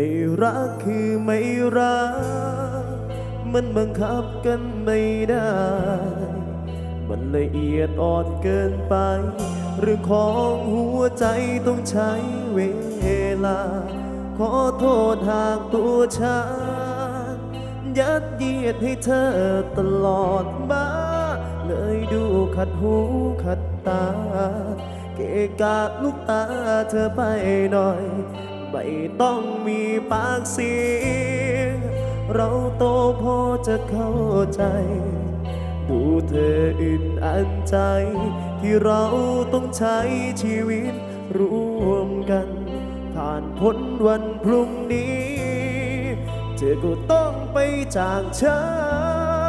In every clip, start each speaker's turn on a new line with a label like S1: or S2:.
S1: ไม่รักคือไม่รัก มันบังคับกันไม่ได้ มันละเอียดอ่อนเกินไปเรื่อของหัวใจต้องใช้เวลา ขอโทษหากตัวฉันยัดเยียดให้เธอตลอดมาเลยดูขัดหูขัดตา เกะกะลูกตาเธอไปหน่อย ไม่ต้องมีปากเสียง เราโตพอจะเข้าใจ ดูเธออึดอันใจ ที่เราต้องใช้ชีวิตร่วมกัน ผ่านพ้นวันพรุ่งนี้ เธอก็ต้องไปจากฉั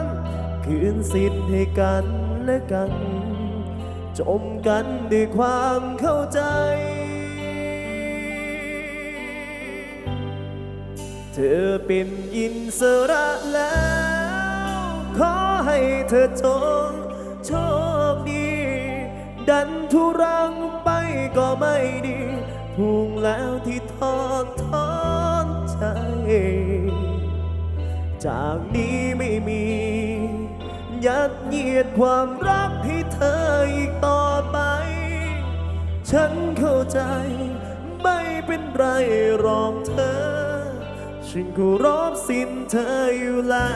S1: น คืนสิทธิ์ให้กันและกัน จมกันด้วยความเข้าใจ เธอเป็นอินสระแล้ว ขอให้เธอจงโชคดี ดันทุรังไปก็ไม่ดีถูกแล้วที่ทอดทอนใจ จากนี้ไม่มี ยัดเยียดความรักให้เธออีกต่อไป ฉันเข้าใจไม่เป็นไรรอกเธอ ฉันก็รบสิ้นเธออยู่แล้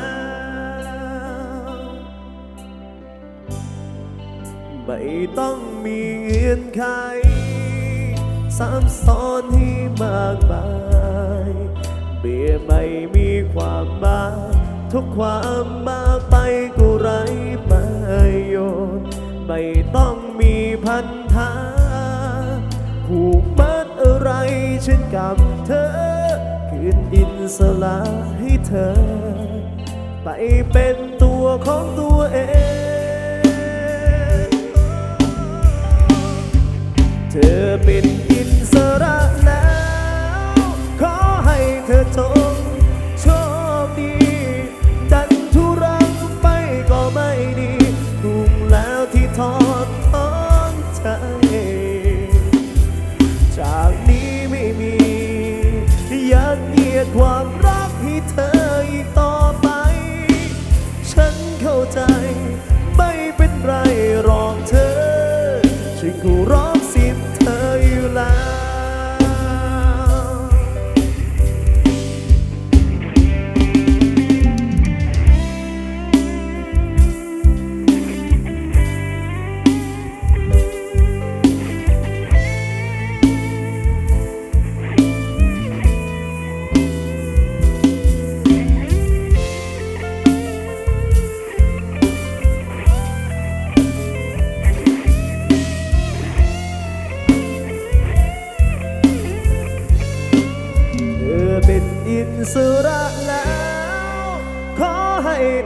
S1: ว ไม่ต้องมีเงื่อนไขซ้ำซ้อนให้มากมายเบียไม่มีความหมายทุกความมากไปก็ไร้ประโยชน์ไม่ต้องมีพันธะผูกมัดอะไรฉันกับเธอ สละให้เธอ ไปเป็นตัวของตัวเอง เธอเป็นอินสระแล้ว ขอให้เธอจง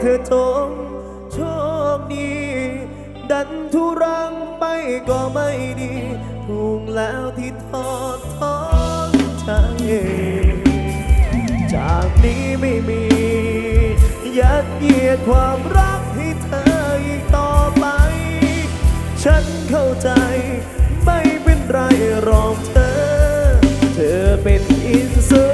S1: เธอจงโชคดี ดันทุรังไปก็ไม่ดี ถูกแล้วที่ทอดทอนใจ จากนี้ไม่มี ยัดเยียดความรักให้เธออีกต่อไป ฉันเข้าใจไม่เป็นไรรอกเธอ เธอเป็นอินสระแ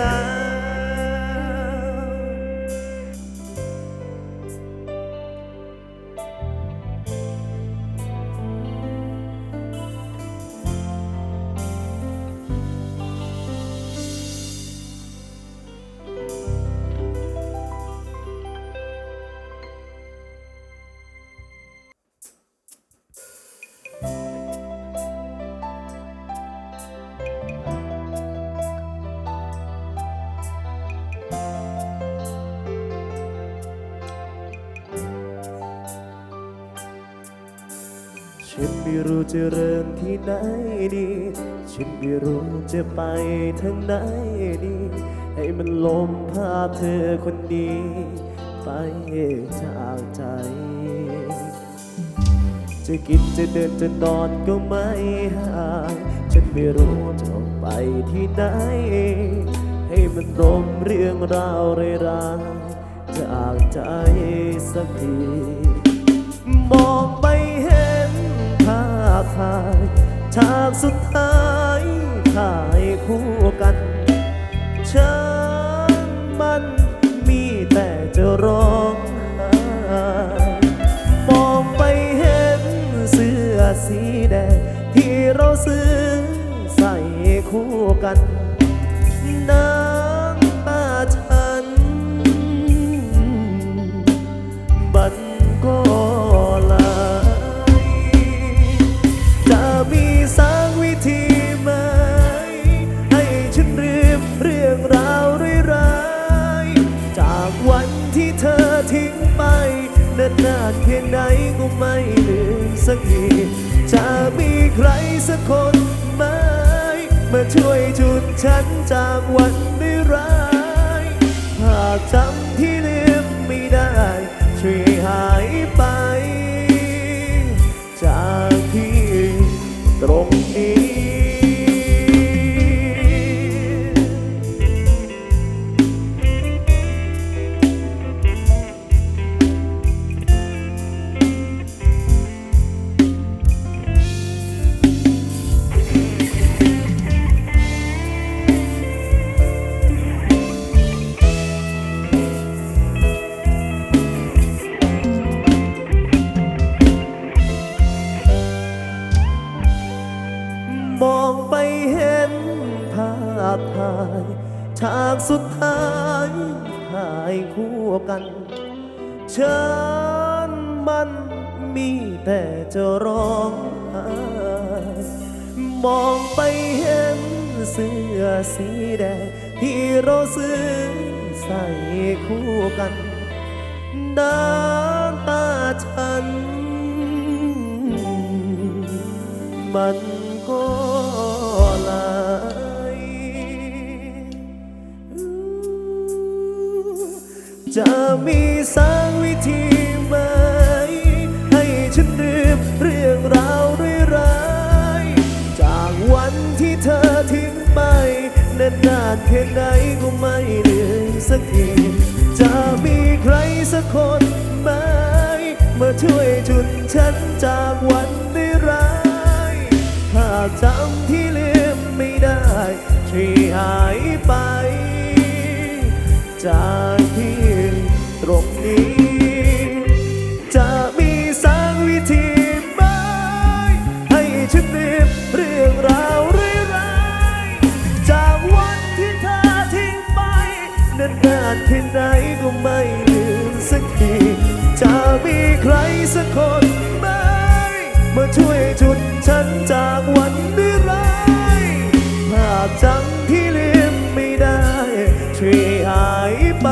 S1: อ ฉันไม่รู้จะเริ่มที่ไหนดี ฉันไม่รู้จะไปทางไหนดี ให้มันลมพาเธอคนนี้ ไปจากใจ จะกินจะเดินจะนอนก็ไม่ห่ายฉันไม่รู้จะไปที่ไหน ให้มันรมเรื่องราวร้ายจากใจสักทีาากเพียงไหนก็ไม่ลืมสักทีจะมีใครสักคนไหมมาช่วยจุดฉันจากวันไม่ร้ายหากจำที่ลืมไม่ได้ ช่วยหายไป ไปเห็นภาพถ่ายฉากสุดท้ายถ่ายคู่กันฉันมันมีแต่จะร้องไห้มองไปเห็นเสื้อสีแดงที่เราซื้อใส่คู่กันน้ำตาฉันมันก็ ไหลจะมีสักวิธีไหม ให้ฉันลืมเรื่องราวร้ายๆจากวันที่เธอทิ้งไปนานนานๆแค่ไหนก็ไม่ลืมสักทีจะมีใครสักคนไหมมาช่วยจุดฉันจากวันไม่ร้ายหากจำที่ ช่หายไป จากที่ตรงนี้ จะมีสักวิธีไหมให้ฉันลืมเรื่องราวร้ายๆจากวันที่เธอทิ้งไปนานๆแค่ไหนก็ไม่ลืมสักที จะมีใครสักคนไหมมาช่วยจุดฉันจากวันนี้ จำที่ลืมไม่ได้ ช่วยหายไป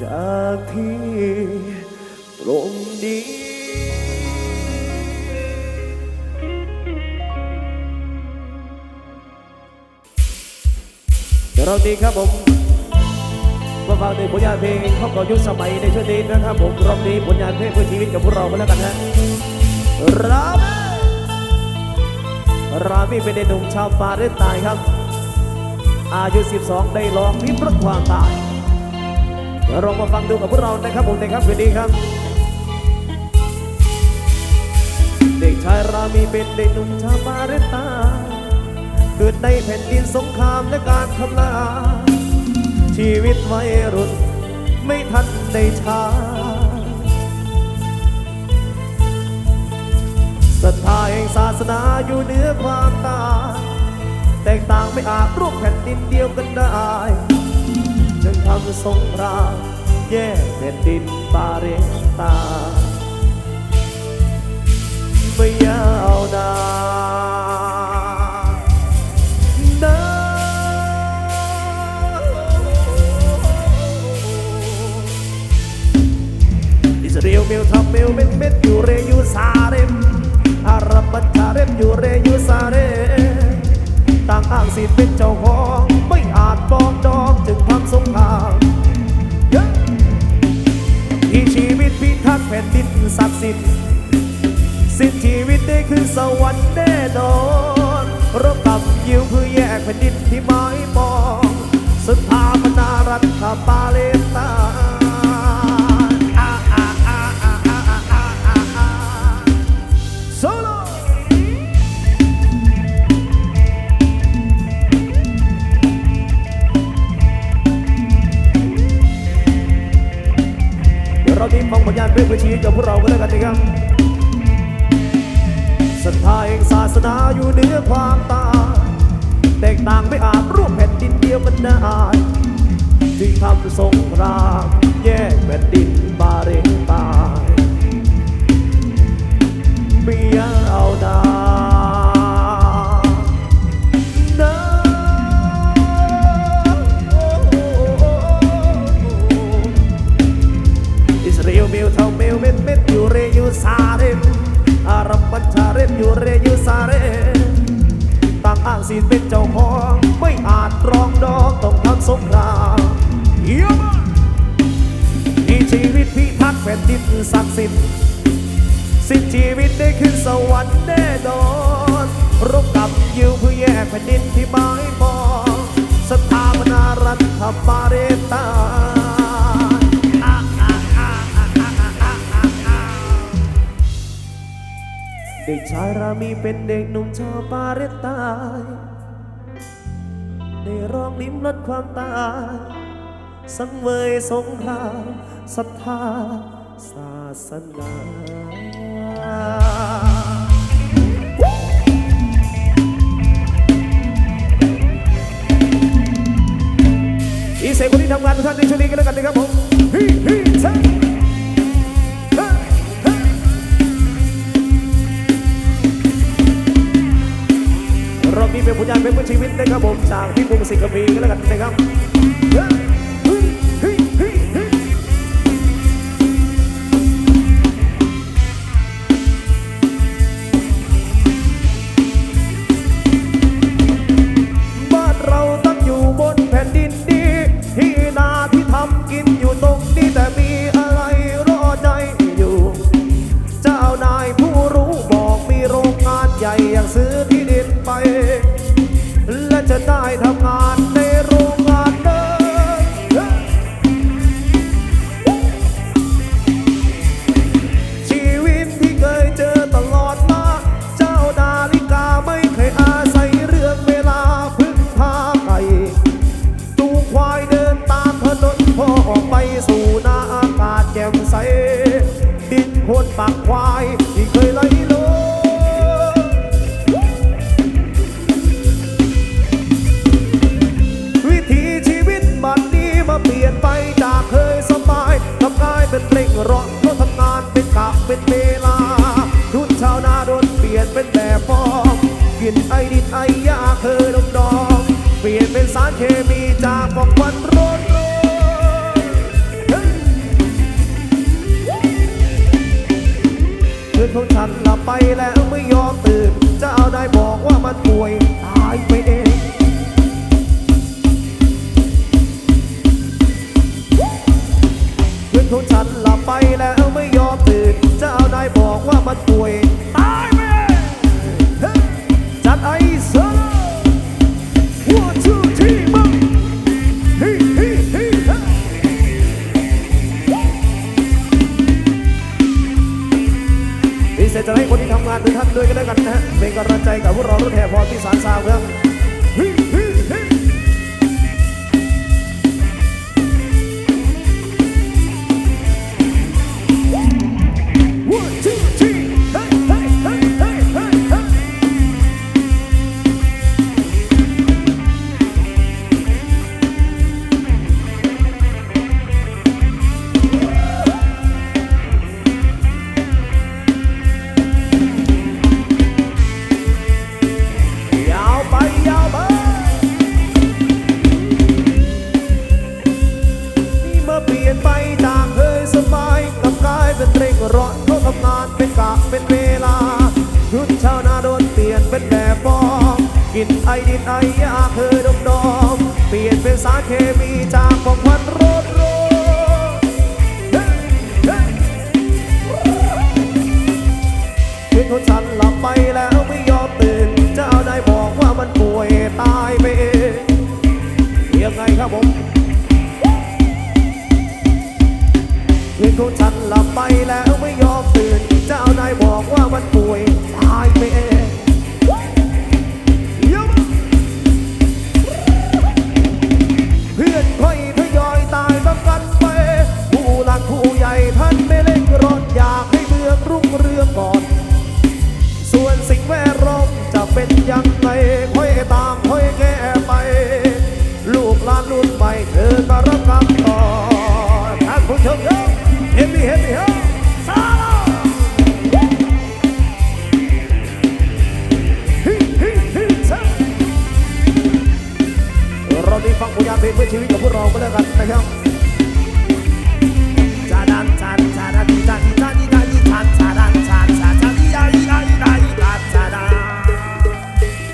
S1: จากที่ตรงนี้เดี๋ยวเราดีครับผมมาฟังในผลงานเพลงเข้ากับยุคสมัยในช่วงนี้นะครับผมรอบนี้ผลงานเพลงเพื่อชีวิตกับพวกเราไปแล้วกันนะ รามรามีเป็นเด็กหนุ่มชาวปาได้ตายครับ อายุ 12 ได้ลองพิพรตความตายเดี๋ยวเรามาฟังดูกับพวกเรานะครับผมในครับคืนนี้ครับ เด็กชายรามีเป็นเด็กหนุ่มชาวปาได้ตายเกิดในแผ่นดินสงครามและการทำลายชีวิตวัยรุ่นไม่ทันได้ช้าาแห่งศาสนาอยู่เหนือความตายแตกต่างไม่อาจร่วมแผ่นดินเดียวกันได้จึงทำสงครามแยกแผ่นดินปาเรตาไม่ยาวนานนอิสราเอลเมลทำเมลเม็ดเม็ดอยู่เรยูซาเรม บบัตชาเรมอยู่เรยูซาเรต่างอ้างสิทธิ์เป็นเจ้าของไม่อาจปองดองจึงทำสงครามที่ชีวิตพิทักษ์แผ่นดินศักดิ์สิทธิ์สิ้นชีวิตได้ขึ้นสวรรค์แน่นอนรบกับยิวเพื่อแยกแผ่นดินที่ไม้ปองสถาปนารัฐปาเลสตน์ ฟังผลงานเพลงเพื่อชีวิตกับพวกเราก็แล้วกันนะครับศรัทธาแห่งศาสนาอยู่เหนือความตายแตกต่างไม่อาจร่วมแผ่นดินเดียวกันได้จึงทำสงครามแยกแผ่นดินบาเรนตายไม่อยาเอาดา รองดองต้องทำสงครามเยียมมีชีวิตพิทักษ์แผ่นดินศักดิ์สิทธิ์สิ้นชีวิตได้ขึ้นสวรรค์แน่นอนรบกับยิวเพื่อแยกแผ่นดินที่ไม่มองสถาปนารัฐบาเรตาเด็กชายรามีเป็นเด็กหนุ่มชาวปาเรตาย ได้ร้องลิ้มรสความตาย สังเวยสงครามศรัทธาศาสนาอีเสกคนที่ทำงานทุกท่านในช่วงนี้กันแล้วกันนะครับผม อบนี้เป็นผลงานเป็นเพื่อชีวิตนะครับผมจากพี่ภูมิสิกบีก็แล้วกันนะครับ ได้ทำงานในโรงงานเดิมชีวิตที่เคยเจอตลอดมา เจ้านาฬิกาไม่เคยอาศัยเรื่องเวลาพึ่งพาใครตูงควายเดินตามถนนพ่อออกไปสู่หน้าอากาศแจ่มใสดินคนปากควายที่เคยไหล เป็นเร่งร้อนเพราะทำงานเป็นกะเป็นเวลาทุนชาวนาโดนเปลี่ยนเป็นแบบฟอมกินไอดินไอยาเคยดมดอง เปลี่ยนเป็นสารเคมีจากฟองควันร้อนรนเพื่อนของฉันหลับไปแล้วไม่ยอมตื่นจเจ้าได้บอกว่ามันป่วยตายไปเอง ของฉันหลับไปแล้วไม่ยอมตื่นเจ้านายบอกว่ามันป่วยตายไปจัดไอเซอร์ one two three มึงฮิฮิฮิเฮ้ยพิเศษจะให้คนที่ทำงานทุกท่านด้วยกันแล้วกันนะฮะเป็นกำลังใจกับพวกเรารถแห่พรที่สารสาวครับ ครับผมคืนของฉันหลับไปแล้วไม่ยอมตื่นเจ้านายบอกว่ามันป่วยตายไปเองยกเพื่อนค่อยทยอยตายต้องกันไป ผู้หลักผู้ใหญ่ท่านไม่เล่งร้อนอยากให้เมืองรุ่งเรืองก่อน ส่วนสิ่งแวดล้อมจะเป็นยังไงค่อยตามาได้ฟังผลงานเพลงเพื่อชีวิตของพวกเราไปแล้วกันนะครับ